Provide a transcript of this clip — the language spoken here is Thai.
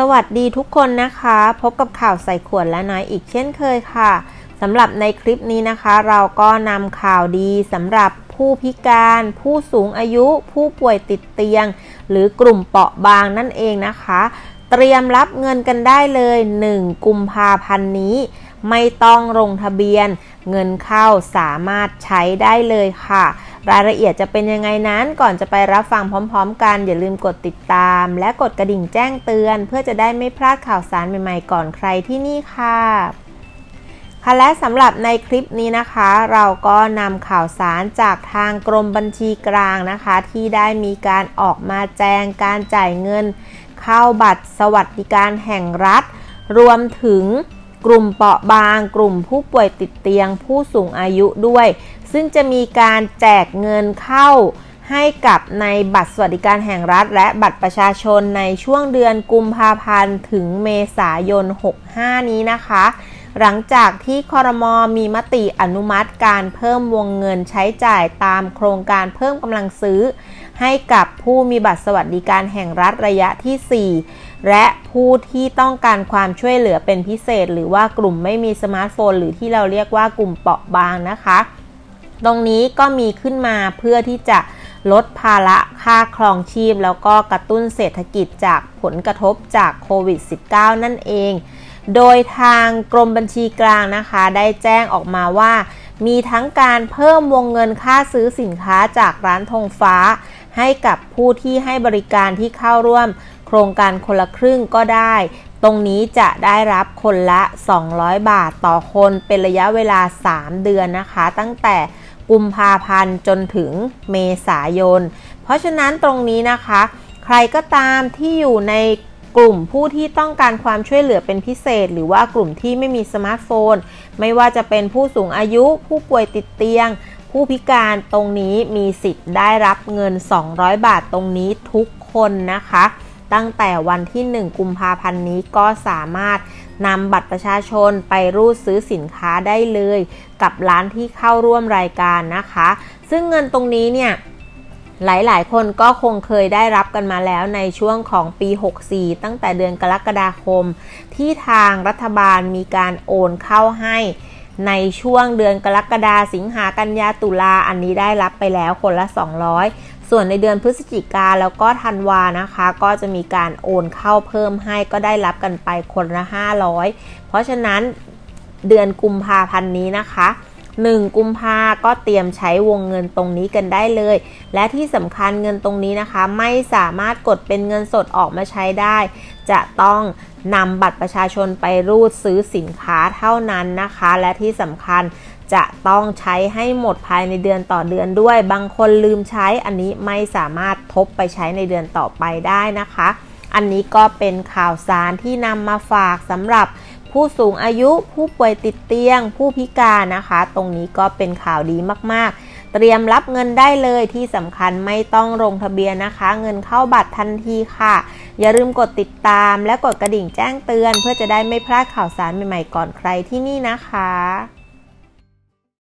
สวัสดีทุกคนนะคะ พบกับข่าวใส่ขวดและน้อยอีกเช่นเคยค่ะสำหรับในคลิปนี้นะคะ เราก็นำข่าวดีสำหรับผู้พิการ ผู้สูงอายุ ผู้ป่วยติดเตียง หรือกลุ่มเปราะบางนั่นเองนะคะ เตรียมรับเงินกันได้เลย 1 กุมภาพันธ์นี้ ไม่ต้องลงทะเบียน เงินเข้าสามารถใช้ได้เลยค่ะ รายละเอียดจะเป็นยังไงนั้นก่อนจะไปรับฟังพร้อมๆ กันอย่าลืมกดติดตาม และกดกระดิ่งแจ้งเตือน เพื่อจะได้ไม่พลาดข่าวสารใหม่ๆ ก่อนใครที่นี่ค่ะค่ะและสำหรับในคลิปนี้นะคะ เราก็นำข่าวสารจากทางกรมบัญชีกลางนะคะ ที่ได้มีการออกมาแจ้งการจ่ายเงิน เข้าบัตรสวัสดิการแห่งรัฐ รวมถึง กลุ่มเปราะบาง กลุ่มผู้ป่วยติดเตียง ผู้สูงอายุด้วย ซึ่งจะมีการแจกเงินเข้าให้กับในบัตรสวัสดิการแห่งรัฐ และบัตรประชาชนในช่วงเดือนกุมภาพันธ์ถึงเมษายน 65 นี้นะคะ หลังจากที่คอรมอมีมติอนุมัติการเพิ่มวงเงินใช้จ่ายตามโครงการเพิ่มกำลังซื้อ ให้กับผู้มีบัตรสวัสดิการแห่งรัฐระยะที่ 4 และผู้ที่ต้องการความช่วยเหลือเป็นพิเศษ หรือว่ากลุ่มไม่มีสมาร์ทโฟน หรือที่เราเรียกว่ากลุ่มเปราะบางนะคะ ตรงนี้ก็มีขึ้นมาเพื่อที่จะลดภาระค่าครองชีพ แล้วก็กระตุ้นเศรษฐกิจจากผลกระทบจากโควิด -19 นั่นเอง โดยทางกรมบัญชีกลางนะคะ ได้แจ้งออกมาว่า มีทั้งการเพิ่มวงเงินค่าซื้อสินค้าจากร้านธงฟ้า ให้กับผู้ที่ให้บริการที่เข้าร่วม โครงการคนละครึ่งก็ได้ ตรงนี้จะได้รับคนละ 200 บาทต่อคนเป็นระยะเวลา 3 เดือนนะคะ ตั้งแต่กุมภาพันธ์จนถึงเมษายน เพราะฉะนั้นตรงนี้นะคะ ใครก็ตามที่อยู่ในกลุ่มผู้ที่ต้องการความช่วยเหลือเป็นพิเศษ หรือว่ากลุ่มที่ไม่มีสมาร์ทโฟน ไม่ว่าจะเป็นผู้สูงอายุ ผู้ป่วยติดเตียง ผู้พิการตรงนี้มีสิทธิ์ได้รับเงิน 200 บาทตรงนี้ทุกคนนะคะ ตั้งแต่วันที่ 1 กุมภาพันธ์นี้ก็สามารถนำบัตรประชาชนไปรูดซื้อสินค้าได้เลย กับร้านที่เข้าร่วมรายการนะคะ ซึ่งเงินตรงนี้เนี่ยหลาย ๆ คนก็คงเคยได้รับกันมาแล้วในช่วงของปี 64 ตั้งแต่เดือนกรกฎาคม ที่ทางรัฐบาลมีการโอนเข้าให้ในช่วงเดือนกรกฎาสิงหากันยาตุลาอันนี้ได้รับไปแล้วคนละ 200 ส่วนในเดือนพฤศจิกาแล้วก็ธันวานะคะ ก็จะมีการโอนเข้าเพิ่มให้ก็ได้รับกันไปคนละ 500 เพราะฉะนั้นเดือนกุมภาพันธ์นี้นะคะ1กุมภาก็เตรียมใช้วงเงินตรงนี้กันได้เลย และที่สำคัญเงินตรงนี้นะคะ ไม่สามารถกดเป็นเงินสดออกมาใช้ได้ จะต้องนำบัตรประชาชนไปรูดซื้อสินค้าเท่านั้นนะคะ และที่สำคัญ จะต้องใช้ให้หมดภายในเดือนต่อเดือนด้วย บางคนลืมใช้อันนี้ไม่สามารถทบไปใช้ในเดือนต่อไปได้นะคะ อันนี้ก็เป็นข่าวสารที่นำมาฝากสำหรับผู้สูงอายุผู้ป่วยติดเตียง ผู้พิการนะคะ ตรงนี้ก็เป็นข่าวดีมากๆ เตรียมรับเงินได้เลยที่สำคัญไม่ต้องลงทะเบียนนะคะ เงินเข้าบัตรทันทีค่ะ อย่าลืมกดติดตามและกดกระดิ่งแจ้งเตือน เพื่อจะได้ไม่พลาดข่าวสารใหม่ๆก่อนใครที่นี่นะคะ